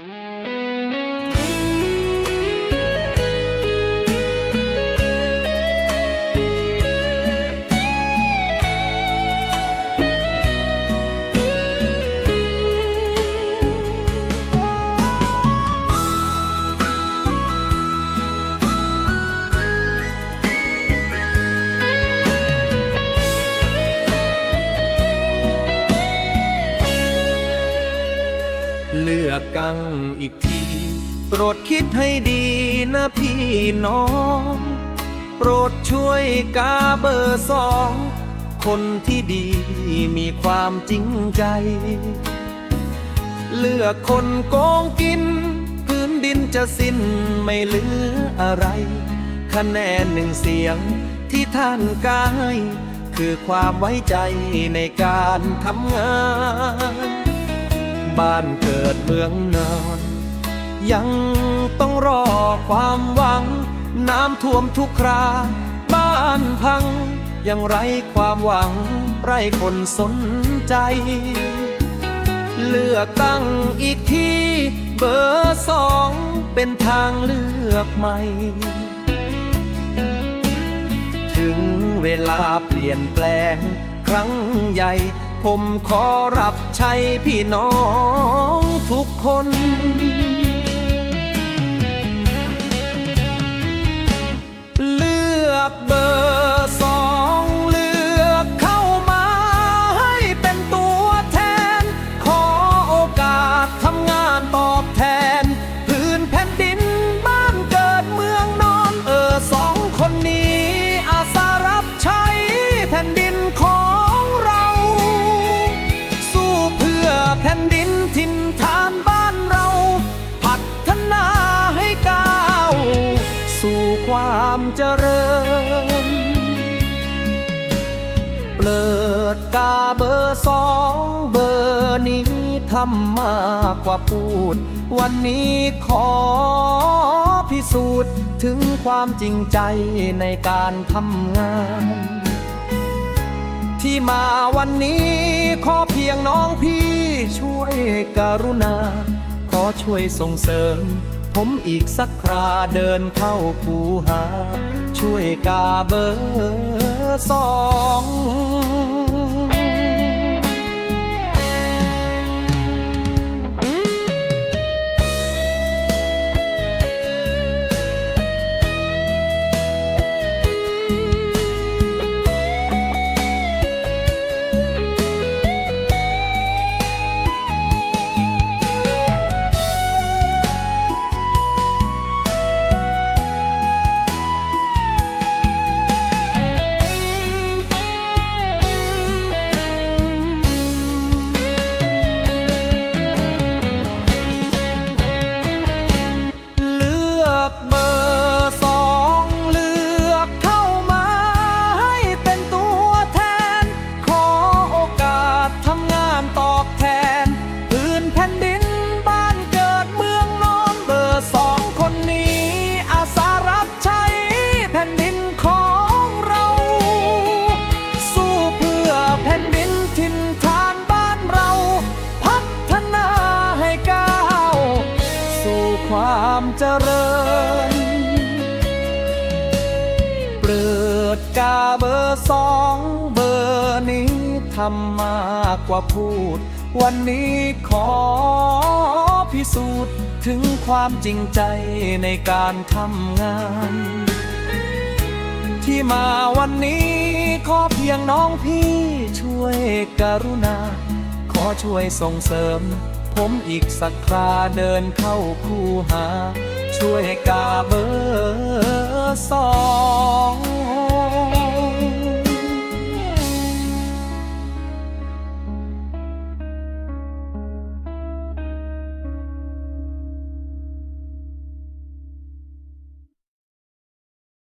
เกังอีกที โปรดคิดให้ดีนะพี่น้อง โปรดช่วยกาเบอร์สอง คนที่ดีมีความจริงใจ เลือกคนโกงกิน พื้นดินจะสิ้นไม่เหลืออะไร คะแนนหนึ่งเสียงที่ท่านกาย คือความไว้ใจในการทำงาน บ้านเกิดเมืองนอน ยังต้องรอความหวัง น้ำท่วมทุกครา บ้านพัง ยังไร้ความหวัง ไร้คนสนใจ เลือกตั้งอีกทีเบอร์สองเป็นทางเลือกใหม่ถึงเวลาเปลี่ยนแปลง ครั้งใหญ่ ผมขอรับใช้พี่น้องทุกคน เปิดกาเบอร์สองเบอร์นี้ทำมากกว่าพูด วันนี้ขอพิสูจน์ถึงความจริงใจในการทำงาน ที่มาวันนี้ขอเพียงน้องพี่ช่วยกรุณา ขอช่วยส่งเสริม ผมอีกสักคราเดินเข้าคูหา ช่วยกาเบอร์สอง อกเบอร์สองเลือกเข้ามาให้เป็นตัวแทน ขอโอกาสทำงานตอบแทนพื้นแผ่นดินบ้านเกิดเมืองนอนเบอร์สองคนนี้ อาสารับใช้แผ่นดินของเรา สู้เพื่อแผ่นดินถิ่นฐานบ้านเรา พัฒนาให้ก้าว สู่ความเจริญ เปิดกาเบอร์สองเบอร์นี้ทำมากกว่าพูด วันนี้ขอพิสูจน์ถึงความจริงใจในการทำงาน ที่มาวันนี้ขอเพียงน้องพี่ช่วยกรุณา ขอช่วยส่งเสริม ผมอีกสักคราเดินเข้าคู่หา ช่วยกาเบอร์